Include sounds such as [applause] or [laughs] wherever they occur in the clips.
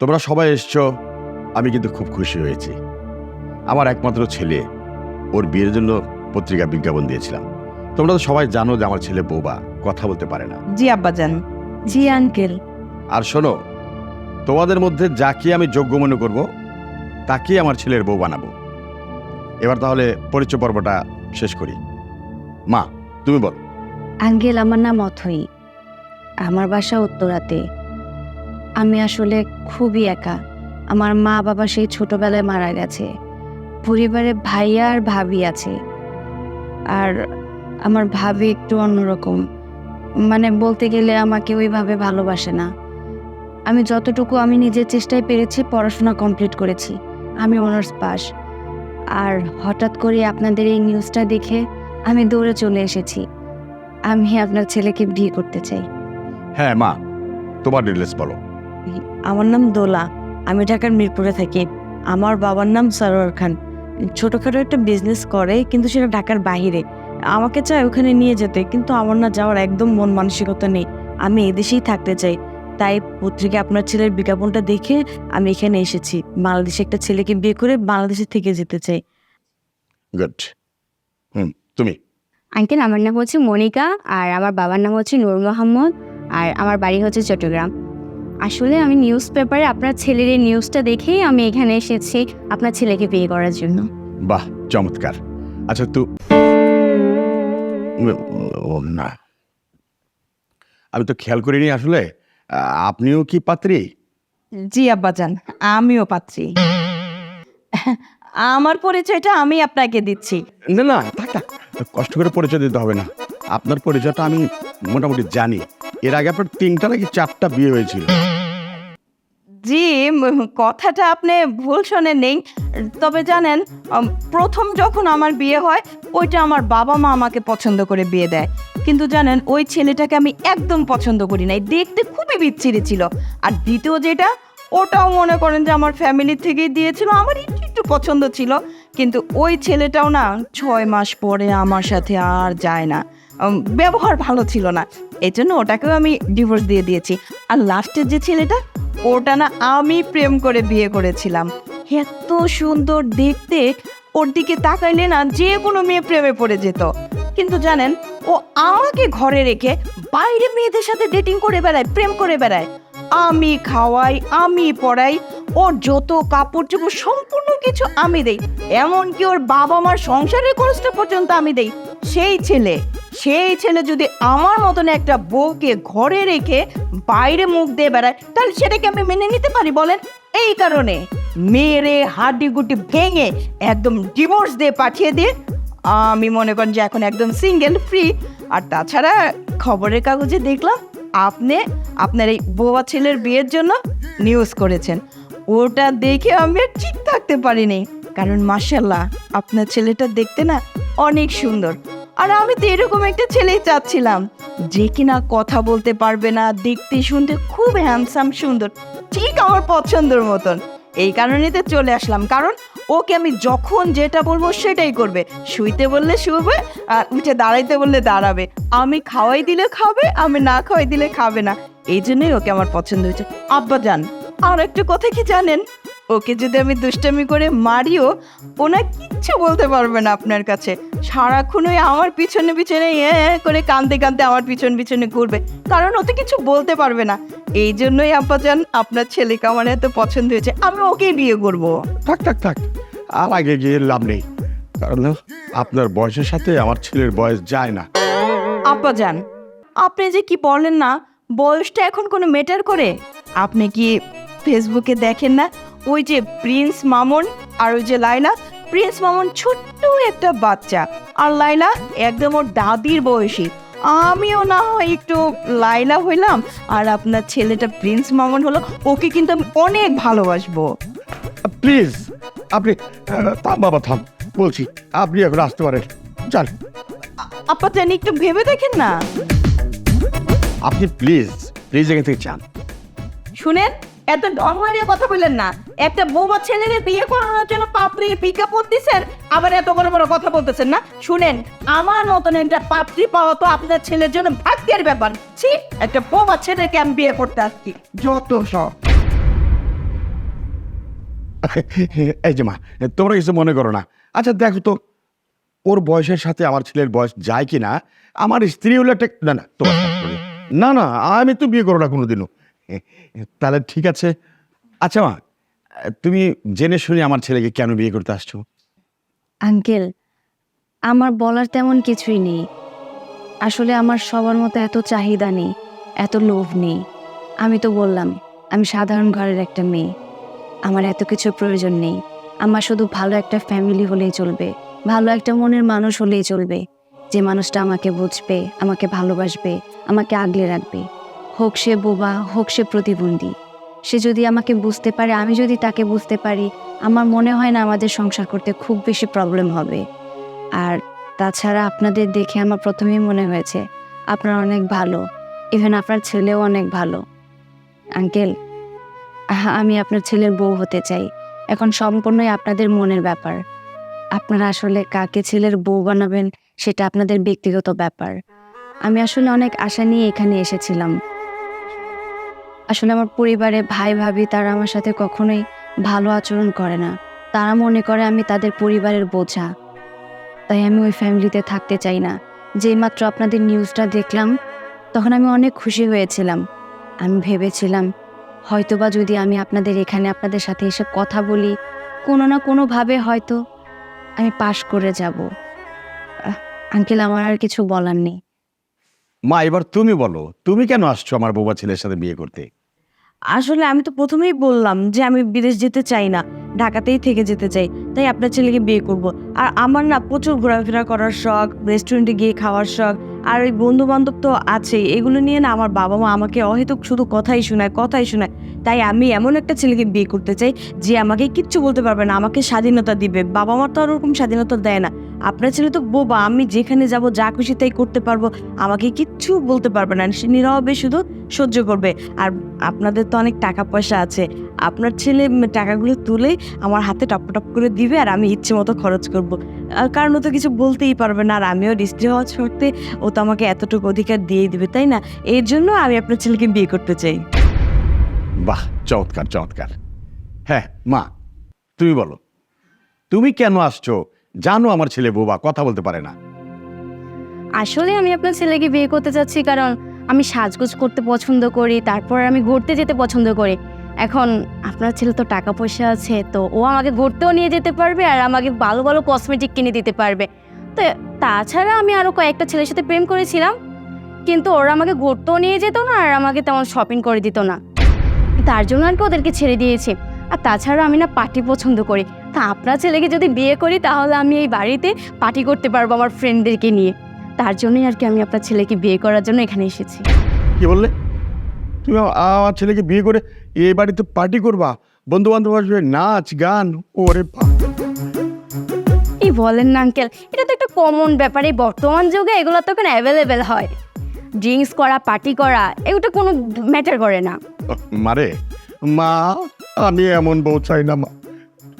তোমরা সবাই এসছো আমি কিন্তু খুব খুশি হয়েছি। আমার একমাত্র ছেলে ওর বিয়ের জন্য পত্রিকা বিজ্ঞাপন দিয়েছিলাম। তোমরা তো সবাই জানো যে আমার ছেলে বোবা কথা বলতে পারে না। জি আব্বাজান। জি আঙ্কেল। আর শোনো তোমাদের মধ্যে যাকে আমি যোগ্য মনে করব তাকেই আমার ছেলের বউ বানাবো। এবার তাহলে পরিচয় পর্বটা শেষ করি। মা তুমি বল। আঙ্কেল আমার নাম অথই। আমার বাসা উত্তরাতে। আমি আসলে খুবই একা। আমার মা বাবা সেই ছোটবেলায় মারা গেছে। পরিবারে ভাইয়া আর ভাবি আছে। আর আমার ভাবি একটু অন্যরকম। মানে বলতে গেলে আমাকে ওইভাবে ভালোবাসে না। আমি যতটুকু আমি নিজের চেষ্টায় পেরেছি, পড়াশোনা কমপ্লিট করেছি। আমি অনার্স পাস। আর হঠাৎ করে আপনাদের এই নিউজটা দেখে আমি দৌড়ে চলে এসেছি। আমি আপনার ছেলেকে বিয়ে করতে চাই। হ্যাঁ মা, তোমার ডিটেলস বলো। আমার নাম দোলা। আমি ঢাকার মিরপুরে থাকি। আমার বাবার নাম সরোয়ার খান। ছোটোখাটো একটা বিজনেস করে কিন্তু সেটা ঢাকার বাইরে আমাকে চায় ওখানে নিয়ে যেতে কিন্তু আমার না যাওয়ার একদম মন মানসিকতা নেই। আমি এদেশেই থাকতে চাই। তাই পত্রিকা আপনার ছেলের বিজ্ঞাপনটা দেখে আমি এখানে এসেছি। বাংলাদেশে একটা ছেলেকে বিয়ে করে বাংলাদেশে থেকে যেতে চাই। গুড হুম তুমি? আঙ্কেল আমার নাম হচ্ছে মনিকা আর আমার বাবার নাম হচ্ছে নূর মোহাম্মদ আর আমার বাড়ি হচ্ছে চট্টগ্রাম। আসলে আমি নিউজ পেপারে আপনার ছেলের এই নিউজটা দেখেই আমি এখানে এসেছি আপনার ছেলেকে বিয়ে করার জন্য। বাহ চমৎকার। আচ্ছা তু ও, না। আমি তো খেয়াল করিনি আসলে। আপনিও কি পাত্রী? জি আব্বাজান আমিও পাচ্ছি আমার পরিচয়টা আমি আপনাকে দিচ্ছি। না না থাক থাক। কষ্ট করে পরিচয় দিতে হবে না। আপনার পরিচয়টা আমি মোটামুটি জানি। এর আগে আপনার তিনটা নাকি চারটা বিয়ে হয়েছিল। জি কথাটা আপনি ভুল শোনেন নেই। তবে জানেন প্রথম যখন আমার বিয়ে হয়, ওইটা আমার বাবা মা আমাকে পছন্দ করে বিয়ে দেয়। কিন্তু জানেন, ওই ছেলেটাকে আমি একদম পছন্দ করি নাই। দেখতে খুবই বিচ্ছিরি ছিল। আর দ্বিতীয় যেটা, ওটাও মনে করেন যে আমার ফ্যামিলি থেকেই দিয়েছিল, আমার একটু একটু পছন্দ ছিল। কিন্তু ওই ছেলেটাও না, ছয় মাস পরে আমার সাথে আর যায় না। ব্যবহার ভালো ছিল না। এই জন্য ওটাকেও আমি ডিভোর্স দিয়ে দিয়েছি। আর লাস্টের যে ছেলেটা ওটা না আমি প্রেম করে বিয়ে করেছিলাম। এত সুন্দর দেখতে, ওর দিকে তাকাইলে না যে কোনো মেয়ে প্রেমে পড়ে যেত। কিন্তু জানেন, ও আমাকে ঘরে রেখে বাইরে মেয়েদের সাথে ডেটিং করে বেড়ায়, প্রেম করে বেড়ায়। আমি খাওয়াই, আমি পড়াই, ওর যত কাপড় চোপড় সম্পূর্ণ কিছু আমি দেই। এমনকি ওর বাবা মার সংসারের খরচটা পর্যন্ত আমি দেই। সেই ছেলে সেই ছেলে যদি আমার মতন একটা বউকে ঘরে রেখে বাইরে মুখ দিয়ে বেড়ায়, তাহলে সেটাকে আমি মেনে নিতে পারি, বলেন? এই কারণে মেরে হাড্ডি গুটি ভেঙে একদম ডিভোর্স দিয়ে পাঠিয়ে দিয়ে আমি মনে করেন যে এখন একদম সিঙ্গেল ফ্রি আর তাছাড়া খবরের কাগজে দেখলাম, আপনি আপনার এই বোবা ছেলের বিয়ের জন্য নিউজ করেছেন। ওটা দেখে আমি ঠিক থাকতে পারিনি। কারণ মার্শাল্লাহ আপনার ছেলেটা দেখতে না অনেক সুন্দর। আর আমি তো এরকম একটা ছেলেই চাচ্ছিলাম। যে কিনা কথা বলতে পারবে না, দেখতে শুনতে খুব হ্যান্ডসাম সুন্দর, ঠিক আমার পছন্দের মতন। এই কারণে তো চলে আসলাম, কারণ ওকে আমি যখন যেটা বলব সেটাই করবে। শুইতে বললে শুবে, আর উঠে দাঁড়াইতে বললে দাঁড়াবে। আমি খাওয়াই দিলে খাবে, আমি না খাওয়াই দিলে খাবে না। এই জন্যই ওকে আমার পছন্দ হয়েছে। আব্বা যান আর একটা কথা কি জানেন? ওকে যদি আমি দুষ্টামি করে মারিও ওনা কিচ্ছু বলতে পারবে না আপনার কাছে। সারাক্ষণ ওই আমার পিছনে পিছনে এ করে কানতে কানতে আমার পিছন পিছনে ঘুরবে। কারণ ওতে কিছু বলতে পারবে না। এই জন্যই আব্বাজান আপনার ছেলেকে আমার এত পছন্দ হয়েছে আমি ওকেই বিয়ে করব। থাক থাক থাক। আর আগে গিয়ে লাভ নেই। কারণ আপনার বয়সের সাথে আমার ছেলের বয়স যায় না। আব্বাজান আপনি যে কি বলেন না বয়সটা এখন কোনো ম্যাটার করে? আপনি কি ফেসবুকে দেখেন না? ওই যে প্রিন্স মামুন আর ওই যে লাইলা প্রিন্স মামুন ছোট্ট একটা বাচ্চা আর লাইলা একদম ওর দাদির বয়সী। আমিও না হয় একটু লাইলা হইলাম আর আপনার ছেলেটা প্রিন্স মামুন হলো ওকে কিন্তু আমি অনেক ভালোবাসবো। প্লিজ আপনি থাম বাবা থাম বলছি আপনি এখন আসতে পারেন যান। আপা জানি একটু ভেবে দেখেন না। আপনি প্লিজ প্লিজ এখান থেকে চান শুনেন এত কথা বললেন না। একটা বৌমা ছেলের বিয়ে করানোর জন্য পাপড়ি বিজ্ঞাপন দিচ্ছেন আবার এত বড় বড় কথা বলতেছেন না? শুনেন, আমার মতন একটা পাপড়ি পাওয়া তো আপনার ছেলের জন্য ভাগ্যের ব্যাপার। ছি, একটা ছেলেকে আমি বিয়ে করতে আসছি। যত সব। এই যে মা, তোমরা কিছু মনে করো না। আচ্ছা দেখো তো, ওর বয়সের সাথে আমার ছেলের বয়স যায় কি না আমার স্ত্রী হলো একটা না না, তোমার না না, আমি তো বিয়ে করো না কোনোদিনও। তাহলে ঠিক আছে। আচ্ছা মা, তুমি জেনে শুনে আমার ছেলেকে কেন বিয়ে করতে আসছো? আঙ্কেল, আমার বলার তেমন কিছুই নেই। আসলে আমার সবার মতো এত চাহিদা নেই, এত লোভ নেই। আমি তো বললাম, আমি সাধারণ ঘরের একটা মেয়ে। আমার এত কিছু প্রয়োজন নেই। আমার শুধু ভালো একটা ফ্যামিলি হলেই চলবে, ভালো একটা মনের মানুষ হলেই চলবে। যে মানুষটা আমাকে বুঝবে, আমাকে ভালোবাসবে, আমাকে আগলে রাখবে। হোক সে বোবা, হোক সে প্রতিবন্ধী। সে যদি আমাকে বুঝতে পারে, আমি যদি তাকে বুঝতে পারি, আমার মনে হয় না আমাদের সংসার করতে খুব বেশি প্রবলেম হবে। আর তাছাড়া আপনাদের দেখে আমার প্রথমেই মনে হয়েছে, আপনারা অনেক ভালো। ইভেন আপনার ছেলেও অনেক ভালো। আঙ্কেল, আমি আপনার ছেলের বউ হতে চাই। এখন সম্পূর্ণই আপনাদের মনের ব্যাপার। আপনারা আসলে কাকে ছেলের বউ বানাবেন, সেটা আপনাদের ব্যক্তিগত ব্যাপার। আমি আসলে অনেক আশা নিয়ে এখানে এসেছিলাম। আসলে আমার পরিবারে ভাই, ভাবি তারা আমার সাথে কখনোই ভালো আচরণ করে না। তারা মনে করে আমি তাদের পরিবারের বোঝা। তাই আমি ওই ফ্যামিলিতে থাকতে চাই না। যেই মাত্র আপনাদের নিউজটা দেখলাম, তখন আমি অনেক খুশি হয়েছিলাম। আমি ভেবেছিলাম, হয়তোবা যদি আমি আপনাদের এখানে আপনাদের সাথে এসে কথা বলি, কোনো না কোনোভাবে হয়তো আমি পাশ করে যাব। আঙ্কেল, আমার আর কিছু বলার নেই। মা, এবার তুমি বলো, তুমি কেন আসছো আমার বোবা ছেলের সাথে বিয়ে করতে? আসলে আমি তো প্রথমেই বললাম যে আমি বিদেশ যেতে চাই না, ঢাকাতেই থেকে যেতে চাই, তাই আপনার ছেলেকে বিয়ে করব। আর আমার না প্রচুর ঘোরাফেরা করার শখ রেস্টুরেন্টে গিয়ে খাওয়ার শখ, আর ওই বন্ধু বান্ধব তো আছেই, এগুলো নিয়ে না আমার বাবা মা আমাকে অহেতুক শুধু কথাই শোনায় কথাই শোনায়, তাই আমি এমন একটা ছেলেকে বিয়ে করতে চাই যে আমাকে কিচ্ছু বলতে পারবে না, আমাকে স্বাধীনতা দিবে বাবা মা তো আর ওরকম স্বাধীনতা দেয় না। আপনার ছেলে তো বোবা, আমি যেখানে যাব, যা খুশি তাই করতে পারব। আমাকে কিচ্ছু বলতে পারবে না, সে নীরবে শুধু সহ্য করবে। আর আপনাদের তো অনেক টাকা পয়সা আছে। আপনার ছেলে টাকাগুলো তুলে আমার হাতে টপ টপ করে দিবে আর আমি ইচ্ছে মতো খরচ করব। কারণ ও তো কিছু বলতেই পারবে না, আর আমিও ডিস্ট্রি হওয়া সত্ত্বে ও তো আমাকে এতটুকু অধিকার দিয়ে দিবে, তাই না? এর জন্য আমি আপনার ছেলেকে বিয়ে করতে চাই। বাহ, চমৎকার চমৎকার। হ্যাঁ মা, তুমি বলো, তুমি কেন আসছো? জানো আমার ছেলে বোবা, কথা বলতে পারে না। আসলে আমি আপনার ছেলেকে বিয়ে করতে চাচ্ছি কারণ আমি সাজগোজ করতে পছন্দ করি, তারপর আমি ঘুরতে যেতে পছন্দ করি। এখন আপনার ছেলে তো টাকা পয়সা আছে, তো ও আমাকে ঘুরতেও নিয়ে যেতে পারবে আর আমাকে ভালো ভালো কসমেটিক কিনে দিতে পারবে। তো তাছাড়া আমি আরও কয়েকটা ছেলের সাথে প্রেম করেছিলাম, কিন্তু ওরা আমাকে ঘুরতেও নিয়ে যেত না আর আমাকে তেমন শপিং করে দিত না। তার জন্য আর কি ওদেরকে ছেড়ে দিয়েছি। আর তাছাড়া আমি না পার্টি পছন্দ করি। তা আপনার ছেলেকে যদি বিয়ে করি তাহলে আমি এই বাড়িতে পার্টি করতে পারব আমার ফ্রেন্ডদেরকে নিয়ে। তার জন্যই আর কি আমি আপনার ছেলেকে বিয়ে করার জন্য এখানে এসেছি। কি বললে? তুমি আমার ছেলেকে বিয়ে করে এই বাড়িতে পার্টি করবা? বন্ধু বান্ধব আসবে নাচ গান ওরে এই বলেন না আঙ্কেল এটা তো একটা কমন ব্যাপার। এই বর্তমান যুগে এগুলো তো এখন অ্যাভেলেবেল হয়। ড্রিঙ্কস করা পার্টি করা এগুলো কোনো ম্যাটার করে না। মারে মা আমি এমন বউ চাই না মা।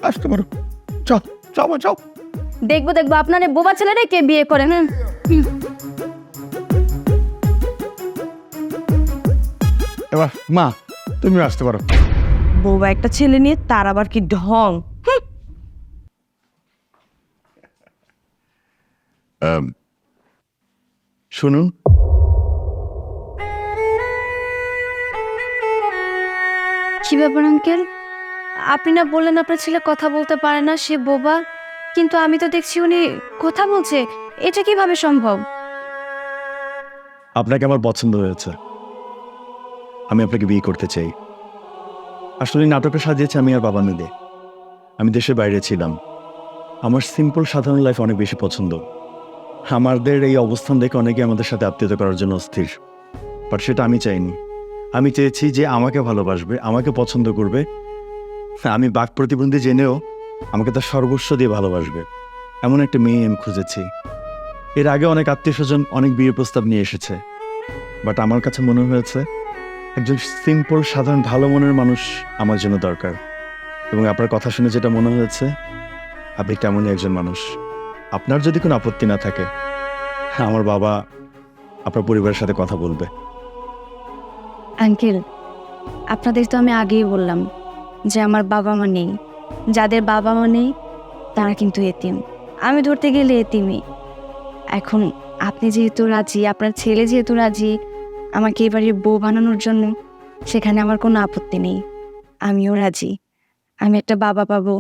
আসতে পারো। চাও চাও মা, চাও দেখব দেখব। আপনার এই বোবা ছেলেটাই কে বিয়ে করে হ্যাঁ এবার মা তুমি আসতে পারো। বউবা একটা ছেলে নিয়ে তার আবার কি ঢং? শুনুন কি ব্যাপার, আঙ্কেল? আপনি না বললেন আপনার ছেলে কথা বলতে পারে না, সে বোবা। কিন্তু আমি তো দেখছি উনি কথা বলছে। এটা কীভাবে সম্ভব? আপনাকে আমার পছন্দ হয়েছে। আমি আপনাকে বিয়ে করতে চাই। আসলে নাটকটা সাজিয়েছি আমি আর বাবা মিলে। আমি দেশের বাইরে ছিলাম। আমার সিম্পল সাধারণ লাইফ অনেক বেশি পছন্দ। আমাদের এই অবস্থান দেখে অনেকে আমাদের সাথে আত্মীয়তা করার জন্য অস্থির। বাট সেটা আমি চাইনি। আমি চেয়েছি যে আমাকে ভালোবাসবে, আমাকে পছন্দ করবে। আমি বাক প্রতিবন্ধী জেনেও আমাকে তার সর্বস্ব দিয়ে ভালোবাসবে। এমন একটা মেয়ে আমি খুঁজেছি। এর আগে অনেক আত্মীয় স্বজন অনেক বিয়ে প্রস্তাব নিয়ে এসেছে। বাট আমার কাছে মনে হয়েছে, একজন সিম্পল, সাধারণ, ভালো মনের মানুষ আমার জন্য দরকার। এবং আপনার কথা শুনে যেটা মনে হয়েছে, আপনি তেমনই একজন মানুষ। আপনার যদি কোনো আপত্তি না থাকে হ্যাঁ আমার বাবা আপনার পরিবারের সাথে কথা বলবে। আঙ্কেল, আপনাদের তো আমি আগেই বললাম যে আমার বাবা মা নেই। যাদের বাবা মা নেই, তারা কিন্তু এতিম। আমি ধরতে গেলে এতিমই। এখন আপনি যেহেতু রাজি, আপনার ছেলে যেহেতু রাজি, আমাকে এবারে বউ বানানোর জন্য সেখানে আমার কোনো আপত্তি নেই। আমিও রাজি। আমি একটা বাবা পাবো,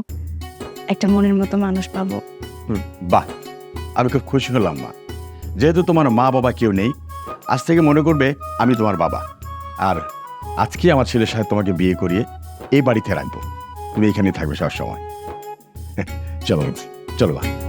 একটা মনের মতো মানুষ পাবো। বাহ! আমি খুব খুশি হলাম, মা। যেহেতু তোমার মা বাবা কেউ নেই, আজ থেকে মনে করবে আমি তোমার বাবা। আর আজকে আমার ছেলের সাথে তোমাকে বিয়ে করিয়ে এই বাড়িতে রাখব। তুমি এখানে থাকবে সব সময় [laughs] চলো চলো বা